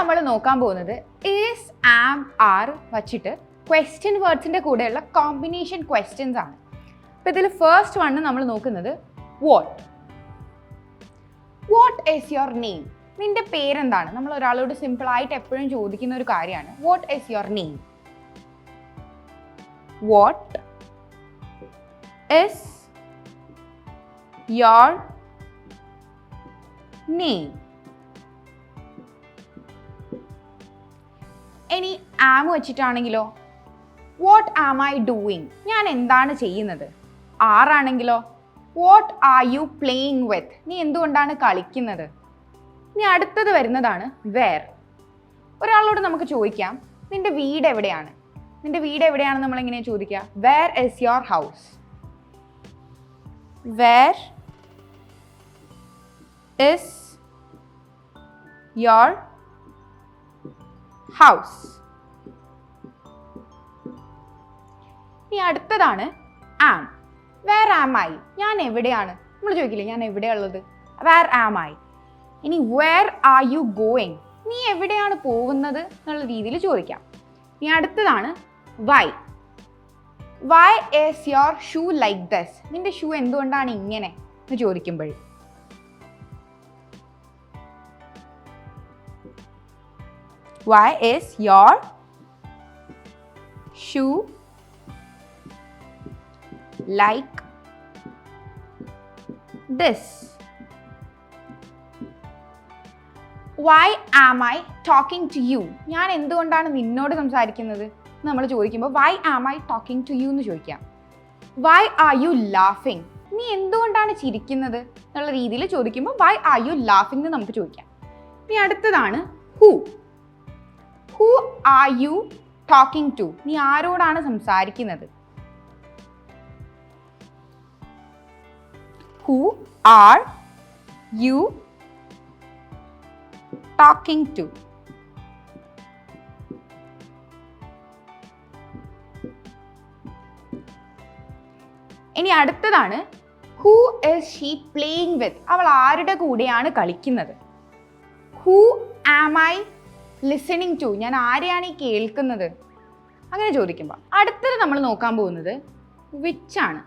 നമ്മൾ നോക്കാൻ പോകുന്നത് ഈസ് ആം ആർ വച്ചിട്ട് ക്വസ്റ്റ്യൻ വേർഡ്സിന്റെ കൂടെയുള്ള കോമ്പിനേഷൻ ക്വസ്റ്റ്യൻസ് ആണ്. അപ്പോൾ ഇതിൽ ഫസ്റ്റ് വണ് നമ്മൾ നോക്കുന്നത് what what is your name നിന്റെ പേരെന്താണ്? നമ്മൾ ഒരാളോട് സിമ്പിളായിട്ട് എപ്പോഴും ചോദിക്കുന്ന ഒരു കാര്യമാണ്. What is your name what is your name? ഇനി ആം വെച്ചിട്ടാണെങ്കിലോ? വാട്ട് ആം ഐ ഡൂയിങ് ഞാൻ എന്താണ് ചെയ്യുന്നത്? ആറാണെങ്കിലോ what are you playing with നീ എന്തുകൊണ്ടാണ് കളിക്കുന്നത്? ഇനി അടുത്തത് വരുന്നതാണ് വേർ ഒരാളോട് നമുക്ക് ചോദിക്കാം നിന്റെ വീട് എവിടെയാണ്? നിന്റെ വീട് എവിടെയാണെന്ന് നമ്മൾ എങ്ങനെയാണ് ചോദിക്കുക? Where is your house where is your house. ഇനി അടുത്തതാണ് ആം വേർ ആം ഐ ഞാൻ എവിടെയാണ്? നമ്മൾ ചോദിക്കില്ലേ ഞാൻ എവിടെയുള്ളത് വേർ ആം ഐ ഇനി വേർ ആർ യു ഗോയിങ് നീ എവിടെയാണ് പോകുന്നത് എന്നുള്ള രീതിയിൽ ചോദിക്കാം. ഇനി അടുത്തതാണ് why why is your shoe like this നിന്റെ ഷൂ എന്തുകൊണ്ടാണ് ഇങ്ങനെ? എന്ന് ചോദിക്കുമ്പോൾ why is your shoe like this? Why am I talking to you ഞാൻ എന്തുകൊണ്ടാണ് നിന്നോട് സംസാരിക്കുന്നത്? നമ്മൾ ചോദിക്കുമ്പോൾ why am I talking to you എന്ന് ചോദിക്കാം. വൈ ആർ യു ലാഫിങ് നീ എന്തുകൊണ്ടാണ് ചിരിക്കുന്നത്? എന്നുള്ള രീതിയിൽ ചോദിക്കുമ്പോൾ വൈ ആർ യു ലാഫിംഗ് എന്ന് നമുക്ക് ചോദിക്കാം. ഇനി അടുത്തതാണ് who are you talking to നീ ആരോടാണ് സംസാരിക്കുന്നത്? Who are you talking to ഇനി അടുത്തതാണ് who is she playing with അവൾ ആരുടെ കൂടെയാണ് കളിക്കുന്നത്? Who am I listening to ഞാൻ ആരെയാണ് ഈ കേൾക്കുന്നത്? അങ്ങനെ ചോദിക്കുമ്പോൾ അടുത്തത് നമ്മൾ നോക്കാൻ പോകുന്നത് വിച്ചാണ്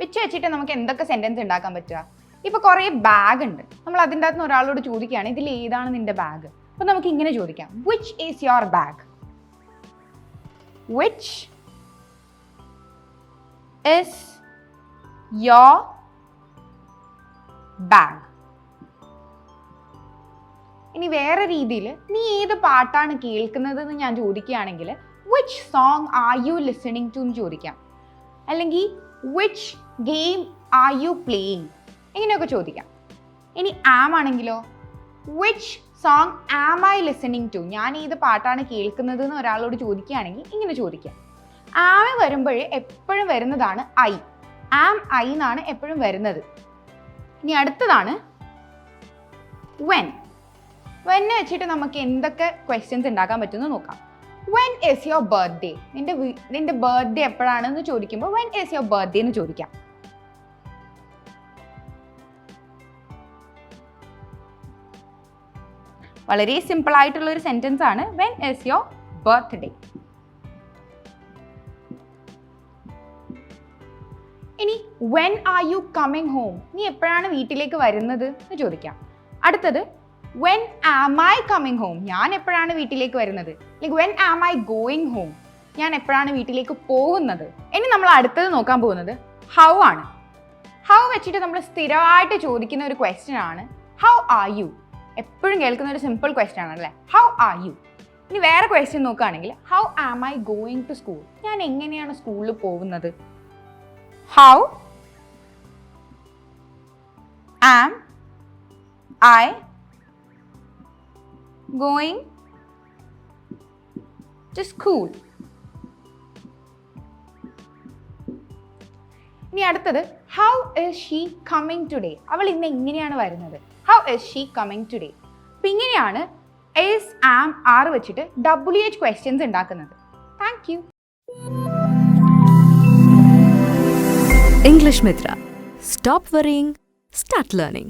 വിച്ച് വെച്ചിട്ട് നമുക്ക് എന്തൊക്കെ സെന്റൻസ് ഉണ്ടാക്കാൻ പറ്റുക? ഇപ്പോൾ കുറേ ബാഗ് ഉണ്ട്. നമ്മൾ അതിന്റെ അകത്ത് നിന്ന് ഒരാളോട് ചോദിക്കുകയാണ് ഇതിൽ ഏതാണ് നിന്റെ ബാഗ് അപ്പോൾ നമുക്ക് ഇങ്ങനെ ചോദിക്കാം. Which is your bag which is your bag? ഇനി വേറെ രീതിയിൽ നീ ഏത് പാട്ടാണ് കേൾക്കുന്നത് എന്ന് ഞാൻ ചോദിക്കുകയാണെങ്കിൽ which song are you listening to എന്ന് ചോദിക്കാം. അല്ലെങ്കിൽ which game are you playing ഇങ്ങനെയൊക്കെ ചോദിക്കാം. ഇനി ആം ആണെങ്കിലോ which song am I listening to ഞാൻ ഏത് പാട്ടാണ് കേൾക്കുന്നത് എന്ന് ഒരാളോട് ചോദിക്കുകയാണെങ്കിൽ ഇങ്ങനെ ചോദിക്കാം. ആമ വരുമ്പോൾ എപ്പോഴും വരുന്നതാണ് ഐ ആം ഐ എന്നാണ് എപ്പോഴും വരുന്നത്. ഇനി അടുത്തതാണ് വെൻ വെന്നെ വെച്ചിട്ട് നമുക്ക് എന്തൊക്കെ ക്വസ്റ്റ്യൻസ് ഉണ്ടാക്കാൻ പറ്റുമെന്ന് നോക്കാം. വെൻ ഇസ് യുവർ ബർത്ത്ഡേ നിന്റെ നിന്റെ ബർത്ത്ഡേ എപ്പോഴാണെന്ന് ചോദിക്കുമ്പോൾ വെൻ ഇസ് യുവർ ബർത്ത്ഡേ എന്ന് ചോദിക്കാം. വളരെ സിമ്പിൾ ആയിട്ടുള്ള ഒരു സെന്റൻസ് ആണ്. വെൻ ഇസ് യുവർ ബർത്ത്ഡേ ഇനി when are you coming home നീ എപ്പോഴാണ് വീട്ടിലേക്ക് വരുന്നത് എന്ന് ചോദിക്കാം. അടുത്തത് when am I coming home ഞാൻ എപ്പോഴാണ് വീട്ടിലേക്ക് വരുന്നത്? Like when am I going home ഞാൻ എപ്പോഴാണ് വീട്ടിലേക്ക് പോകുന്നത്? ഇനി നമ്മൾ അടുത്തത് നോക്കാൻ പോകുന്നത് ഹൗ ആണ്. ഹൗ വെച്ചിട്ട് നമ്മൾ സ്ഥിരമായിട്ട് ചോദിക്കുന്ന ഒരു ക്വസ്റ്റ്യൻ ആണ് ഹൗ ആർ യു എപ്പോഴും കേൾക്കുന്ന ഒരു സിമ്പിൾ ക്വസ്റ്റ്യൻ ആണ് അല്ലേ ഹൗ ആർ യു ഇനി വേറെ ക്വസ്റ്റ്യൻ നോക്കുകയാണെങ്കിൽ how am I going to school ഞാൻ എങ്ങനെയാണ് സ്കൂളിൽ പോകുന്നത്? How am I going to school? ഇനി അടുത്തത് how is she coming today അവൾ ഇന്ന് എങ്ങനെയാണ് വരുന്നത്? How is she coming today അപ്പം ഇങ്ങനെയാണ് എസ് ആം ആർ വെച്ചിട്ട് ഡബ്ല്യു എച്ച് ക്വസ്റ്റ്യൻസ് ഉണ്ടാക്കുന്നത്. Thank you English Mitra stop worrying start learning.